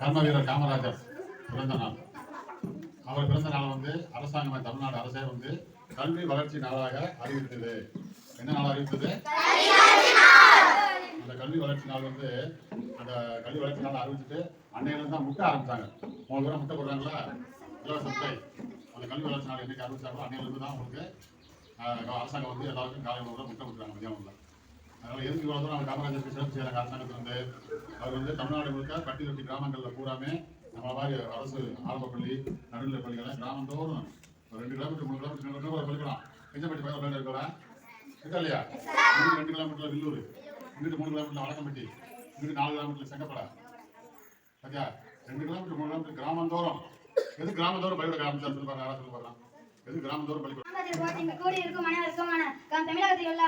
கர்ம வீரர் காமராஜர் பிறந்த நாள். அவர் பிறந்த நாள் வந்து அரசாங்கம் தமிழ்நாடு அரசே வந்து கல்வி வளர்ச்சி நாளாக அறிவித்தது. என்ன நாள் அறிவித்தது? அந்த கல்வி வளர்ச்சி நாள் வந்து அந்த கல்வி வளர்ச்சி நாள் அறிவிச்சுட்டு அன்னையில தான் முட்டை ஆரம்பிச்சாங்க. மூணு பேரும் முட்டை போடுறாங்களா? இலவச முட்டை. அந்த கல்வி வளர்ச்சி நாள் என்னைக்கு அறிவிச்சாங்களோ அன்னையிலிருந்து தான் உங்களுக்கு அரசாங்கம் வந்து எல்லாருக்கும் காலை உணவுல முட்டை கொடுக்குறாங்க உள்ள அதனால எதுக்கு இவ்வளவு தூரம் அந்த காமராஜருக்கு சிறப்பு செய்யறாங்க அரசாங்கத்துல வந்து அவர் வந்து தமிழ்நாடு முழுக்க பட்டி தொட்டி கிராமங்கள்ல பூராமே நம்ம மாதிரி அரசு ஆரம்ப பள்ளி நடுநிலை பள்ளிகளை கிராமந்தோறும் ஒரு ரெண்டு கிலோமீட்டர் மூணு கிலோமீட்டர் ரெண்டு கிலோமீட்டர் படிக்கலாம் பெஞ்சப்பட்டி பக்கம் பள்ளி இருக்கலாம் இருக்கா இல்லையா? இங்கிட்டு ரெண்டு கிலோமீட்டர்ல வில்லூர். இங்கிட்டு மூணு கிலோமீட்டரில் வடக்கம்பட்டி இங்கிட்டு நாலு கிலோமீட்டரில் செங்கப்படை. சரியா ரெண்டு கிலோமீட்டர் மூணு கிலோமீட்டர் கிராமந்தோறும். எது கிராமந்தோறும் பள்ளிக்கூட கிராமத்தில் சொல்லி பாருங்க யாராவது சொல்லி பாருங்க. எது கிராமந்தோறும் பள்ளிக்கூடம்? கூடி இருக்கும் தமிழகத்தில் உள்ள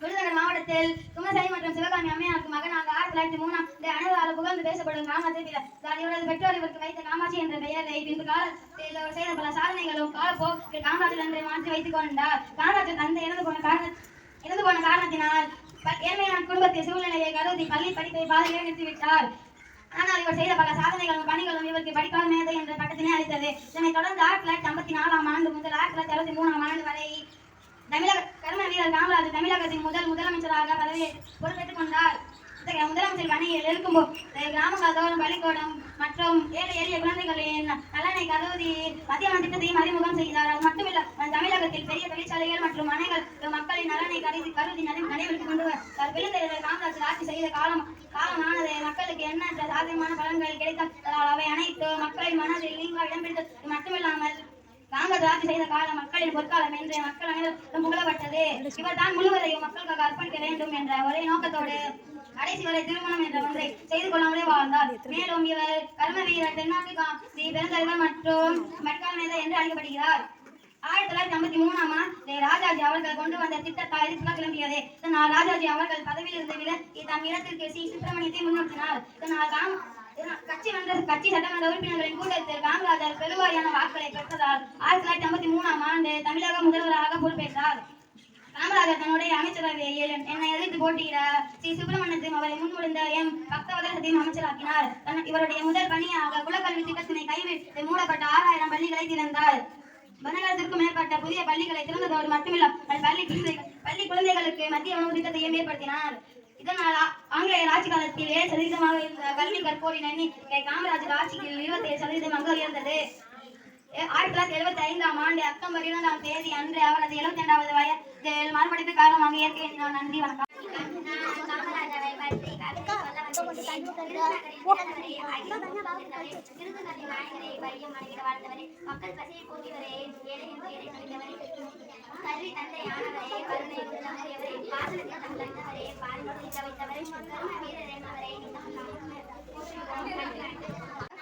விருதுநகர் மாவட்டத்தில் குமரசாமி மற்றும் சிவகாமி அம்மையாருக்கு மகனாக ஆயிரத்தி தொள்ளாயிரத்தி மூணாம் அனைவரால் புகழ்ந்து பேசப்படும் கிராமத்தில் தான் இவரது பெற்றோர் இவருக்கு வைத்த காமாட்சி என்ற பெயரை பின்பு காலத்தில் அவர் செய்த பல சாதனைகளும் காலப்போக்கில் காமராஜர் என்று மாற்றி வைத்துக் கொண்டார். காமராஜர் தந்தை இறந்து போன காரண இறந்து போன காரணத்தினால் ஏழ்மையான குடும்பத்தின் சூழ்நிலையை கருதி பள்ளி படிப்பை பாதியிலே நிறுத்திவிட்டார். ஆனால் இவர் செய்த பல சாதனைகளும் பணிகளும் இவருக்கு படிக்காத மேதை என்ற பட்டத்தினை அளித்தது. இதனைத் தொடர்ந்து ஆயிரத்தி தொள்ளாயிரத்தி ஐம்பத்தி நாலாம் ஆண்டு முதல் ஆயிரத்தி தொள்ளாயிரத்தி அறுபத்தி மூணாம் ஆண்டு வரை தமிழக கர்ம வீரர் காமராஜர் தமிழகத்தின் முதல் முதலமைச்சராக பதவியை பொறுப்பேற்றுக் கொண்டார். இத்தகைய முதலமைச்சர் பணியில் இருக்கும்போது கிராமங்கள் தோறும் பள்ளிக்கூடம் மற்றும் ஏழை எளிய குழந்தைகளின் நலனை கருதி மத்திய திட்டத்தையும் அறிமுகம் செய்தார். அது மட்டுமில்ல தமிழகத்தில் பெரிய தொழிற்சாலைகள் மற்றும் அணைகள் மக்களின் நலனை கருதி கருதி நடைமுறைக்கு கொண்டு வந்தார் விழுந்தெழுந்த காமராஜர் ஆட்சி செய்த காலம் காலமானது மக்களுக்கு எண்ணற்ற சாத்தியமான பலன்கள் கிடைத்ததால் அவை அனைத்து மக்களின் மனதில் நீங்க இடம்பெற்று மட்டுமில்லாமல் நாங்கள் ஆட்சி செய்த காலம் மக்களின் பொற்காலம் என்று மக்கள் அனைவரும் புகழப்பட்டது. இவர் தான் முழுவதையும் மக்களுக்காக அர்ப்பணிக்க வேண்டும் என்ற ஒரே நோக்கத்தோடு கடைசி வரை திருமணம் என்ற ஒன்றை செய்து கொள்ளாமலே வாழ்ந்தார். மேலும் இவர் கர்ம வீரர் தென்னாப்பிரிக்கா ஸ்ரீ பெருந்தலைவர் மற்றும் மெட்கால் மேதை என்று அழைக்கப்படுகிறார். ஆயிரத்தி தொள்ளாயிரத்தி ஐம்பத்தி மூணாம் ஆண்டு ராஜாஜி அவர்கள் கொண்டு வந்த திட்டத்தால் எதிர்ப்பு கிளம்பியது. இதனால் ராஜாஜி அவர்கள் பதவியில் இருந்து விலகி தம் இடத்திற்கு சி சுப்பிரமணியத்தை முன்னிறுத்தினார். இதனால் கட்சி மன்ற கட்சி சட்டமன்ற உறுப்பினர்களின் கூட்டத்தில் காமராஜர் பெருவாரியான வாக்குகளை பெற்றதால் ஆயிரத்தி தொள்ளாயிரத்தி ஐம்பத்தி மூணாம் ஆண்டு தமிழக முதல்வராக பொறுப்பேற்றார். காமராஜர் தன்னுடைய அமைச்சரவையில் என்னை எதிர்த்து போட்டியிட ஸ்ரீ சுப்பிரமணியத்தையும் அவரை முன்மொழிந்த எம். பக்தவதத்தையும் அமைச்சராக்கினார். தன் இவருடைய முதல் பணியாக குலக்கல்வி திட்டத்தினை கைவிட்டு மூடப்பட்ட ஆறாயிரம் பள்ளிகளை திறந்தார். பன்னெண்டாயிரத்திற்கும் மேற்பட்ட புதிய பள்ளிகளை திறந்ததோடு மட்டுமில்ல பள்ளி குழந்தைகள் பள்ளி குழந்தைகளுக்கு மத்திய உணவு திட்டத்தையும் ஏற்படுத்தினார். இதனால் ஆட்சி காலத்தில் ஏழு சதவீதமாக இருந்த கல்வி கற்போரின் எண்ணிக்கை காமராஜர் ஆட்சியில் இருபத்தி ஏழு சதவீதமாக உயர்ந்தது. ஆயிரத்தி தொள்ளாயிரத்தி எழுபத்தி ஐந்தாம் ஆண்டு அக்டோபர் இரண்டாம் தேதி அன்று அவரது எழுபத்தி இரண்டாவது வயதில் மறுபடிப்பு காரணமாக இயற்கை நான் நன்றி வணக்கம். காமராஜரை பற்றி கவிதை வாழ்ந்தவரே மக்கள் பசியை போக்கியவரே ஏழை துயரை கழிந்தவரே கல்வி தந்தை ஆனவரே கருணை உள்ளவரே பாசனத்தில் தந்தவரே பால் தவித்தவரே கருண கர்ம வீரர் என்பவரே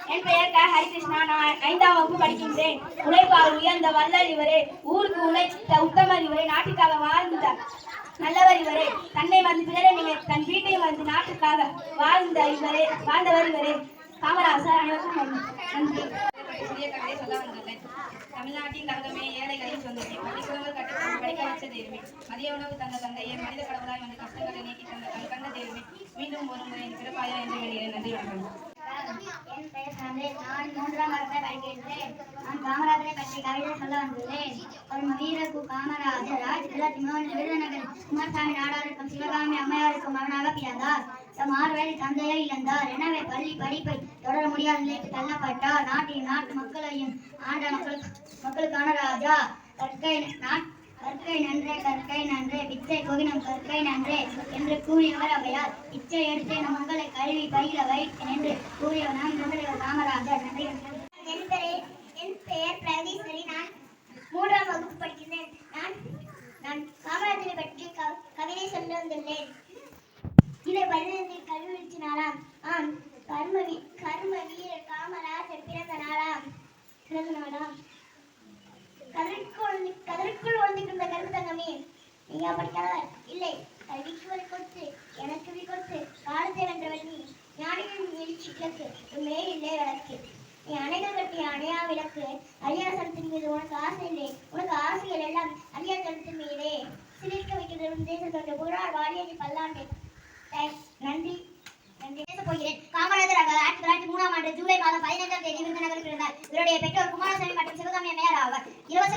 என் பெயர் க ஹரிகிருஷ்ணா நான் ஐந்தாம் வகுப்பு படிக்கின்றேன். உழைப்பால் உயர்ந்த வல்லல் இவரே ஊருக்கு உழைத்த உத்தமர் இவரே நாட்டுக்காக வாழ்ந்த நல்லவர் இவரே. தன்னை மறந்து பிறரை நினைத்து தன் வீட்டை மறந்து நாட்டுக்காக வாழ்ந்த இவரே வாழ்ந்தவர் இவரே. காமராசர் அனைவருக்கும் நன்றி. புதிய கவிதை சொல்ல வந்துள்ளேன் தமிழ்நாட்டின் தங்கமே ஏழைகளின் சொந்தமே பள்ளிக்கூடங்கள் கட்டிடம் படிக்க வச்ச தெய்வமே மதிய உணவு தந்த தந்தையே மனித கடவுளாய் வந்து கஷ்டங்களை நீக்கி தந்த கண் கண்ட தெய்வமே மீண்டும் ஒரு முறை என் பிறப்பாயா என்று வெளியே நன்றி வணக்கம். என் பெயர் சந்திரன் நான் மூன்றாம் வகுப்பை படிக்கின்றேன் நான் காமராஜரை பற்றி கவிதை சொல்ல வந்துள்ளேன். ஒரு வீர காமராஜர் ஆயிரத்தி தொள்ளாயிரத்தி மூணு விருதுநகர் குமாரசாமி நாடாருக்கும் சிவகாமி அம்மையாருக்கும் மகனாக பிறந்தார். தம் ஆறு தந்தையை இழந்தார். எனவே பள்ளி படிப்பை தொடர முடியாத நிலைக்கு தள்ளப்பட்டார். நாட்டின் நாட்டு மக்களையும் ஆண்ட மக்களுக்கு மக்களுக்கான ராஜா. கற்கை கற்கை நன்றே கற்கை நன்றே பிச்சை கோவினம் கற்கை நன்றே என்று கூறியவர் அவையார். இச்சை எடுத்து நம் மக்களை கல்வி பயில வை என்று கூறியவர் நான் முதல்வர் காமராஜர். நன்றி என் பெயர் என் பெயர் பிரகதீஸ்வரி நான் மூன்றாம் வகுப்பு படிக்கின்றேன். நான் நான் காமராஜரை பற்றி கவிதை சொல்லி வந்துள்ளேன். இதை பதினைந்து கல்வி வீழ்ச்சி நாளாம் ஆம் கர்ம வீ கர்ம வீரர் காமராஜர் பிறந்த நாளாம். பிறந்த நாளாம் கதற்குள் கதற்குள் ஒளிந்திருந்த கருப்பு தங்கமே. படிக்காதவர் இல்லை கல்விக்கு வழி கொடுத்து எனக்கு வி கொடுத்து காலத்தை வென்றவள் நீ ஞானிகளின் எழுச்சி கிழக்கு உண்மையே இல்லை விளக்கு நீ அணைகள் கட்டிய அணையா விளக்கு. அழியா சரத்தின் மீது உனக்கு ஆசை இல்லை. உனக்கு ஆசைகள் எல்லாம் அழியா சரத்தின் மீதே. சிலிர்க்க வைக்கிற உன் தேசத்தோட புறார் வாழிய பல்லாண்டு. நன்றி. நன்றி. பேச போகிறேன். காமராஜர் ஆயிரத்தி தொள்ளாயிரத்தி மூணாம் ஆண்டு ஜூலை மாதம் பதினைந்தாம் தேதி விருதுநகரில் பிறந்தார். இவருடைய பெற்றோர் குமாரசாமி மற்றும் சிவகாமி அம்மையார் ஆவார். இலவச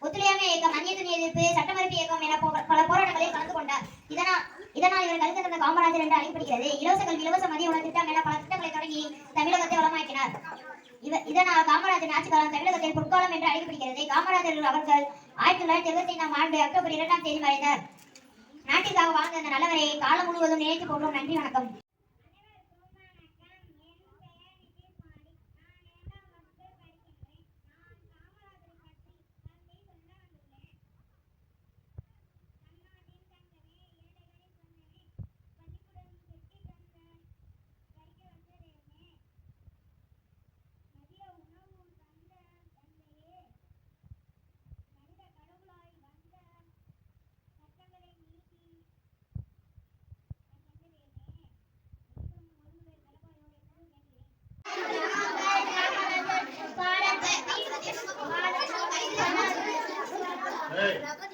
ஒத்துழையாமை இயக்கம் அந்நியத்துணி எதிர்ப்பு சட்டமறுப்பு இயக்கம் என போ- பல போராட்டங்களில் கலந்து கொண்டார். இதனால் இதனால் இவர் கருத்து தந்த காமராஜர் என்று அழைக்கப்படுகிறது. இலவச கல்வி இலவச மதிய உணவு திட்டம் என பல திட்டங்களை தொடங்கி தமிழகத்தை வளமாக்கினார். இவ- இதனால் காமராஜர் ஆட்சி காலம் தமிழகத்தில் பொற்காலம் என்று அழைக்கப்படுகிறது. காமராஜர் அவர்கள் ஆயிரத்தி தொள்ளாயிரத்தி எழுபத்தி ஐந்தாம் ஆண்டு அக்டோபர் இரண்டாம் தேதி மறைந்தார். நாட்டிற்காக வாழ்ந்த அந்த நல்லவரை காலம் முழுவதும் நினைத்து கொள்வோம் நன்றி வணக்கம். Amém.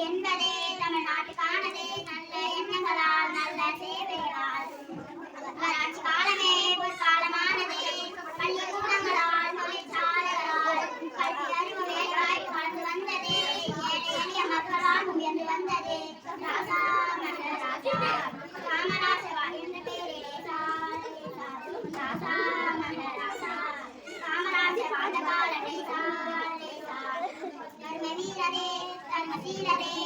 என்பதே தர்ம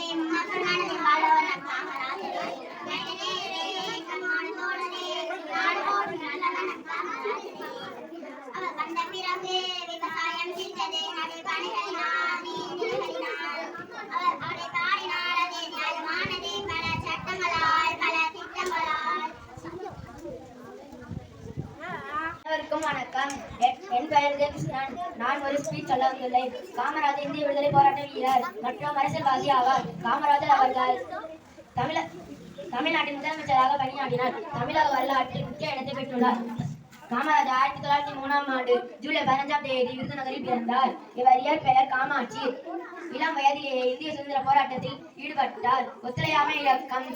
ஒரு காமராஜர் இந்திய விடுதலை போராட்ட வீரர் மற்றும் அரசியல்வாதி ஆவார். காமராஜர் அவர்கள் தமிழ தமிழ்நாட்டின் முதலமைச்சராக பணியாற்றினார். தமிழக வரலாற்றில் முக்கிய இடத்தை பெற்றுள்ளார். காமராஜர் ஆயிரத்தி தொள்ளாயிரத்தி மூணாம் ஆண்டு ஜூலை பதினஞ்சாம் தேதி விருதுநகரில் பிறந்தார். இவர் இயற்பெயர் காமாட்சி. இளம் வயதிலேயே இந்திய சுதந்திர போராட்டத்தில் ஈடுபட்டார். ஒத்துழையாமை இயக்கம்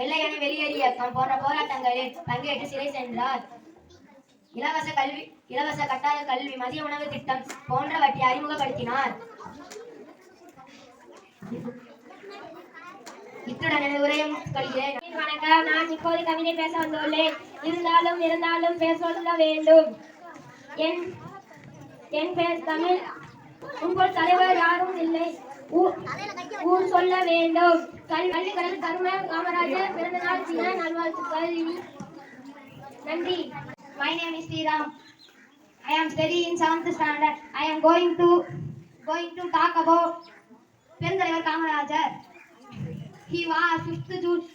வெள்ளையணி வெளியேறு இயக்கம் போன்ற போராட்டங்களில் பங்கேற்று சிறை சென்றார். இலவச கல்வி இலவச கட்டாய கல்வி மதிய உணவு திட்டம் போன்றவற்றை அறிமுகப்படுத்தினார். இத்துடன் எனது உரையை கொள்கிறேன் வணக்கம். நான் இப்போது கவிதை பேச வந்துள்ளேன். இருந்தாலும் இருந்தாலும் பேச வேண்டும். என் என் பேர் தமிழ் உங்கள் தலைவர் யாரும் இல்லை. ஊர் சொல்ல வேண்டும். கல் பள்ளிக்கடல் கரும காமராஜர் பிறந்த நாள் தின நல்வாழ்த்துக்கள். நன்றி. My name is Sriram. I am studying seventh standard. I am going to going to talk about Pendalivar Kamarajar. He was 5th June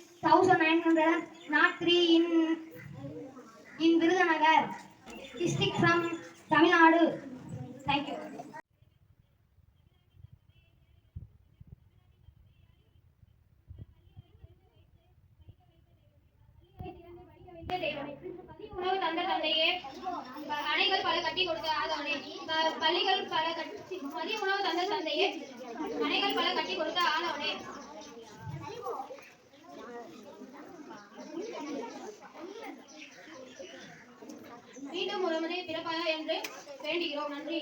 three in in Virudhunagar district from Tamil Nadu. Thank you. உணவு தந்த தந்தையே அணைகள் பல கட்டி கொடுத்த ஆதவனே ப- பள்ளிகள் பல கட்டி மதிய உணவு தந்த தந்தையே அணைகள் பல கட்டி கொடுத்த ஆதவனே மீண்டும் ஒரு முறை பிறப்பாயா என்று வேண்டுகிறோம். நன்றி.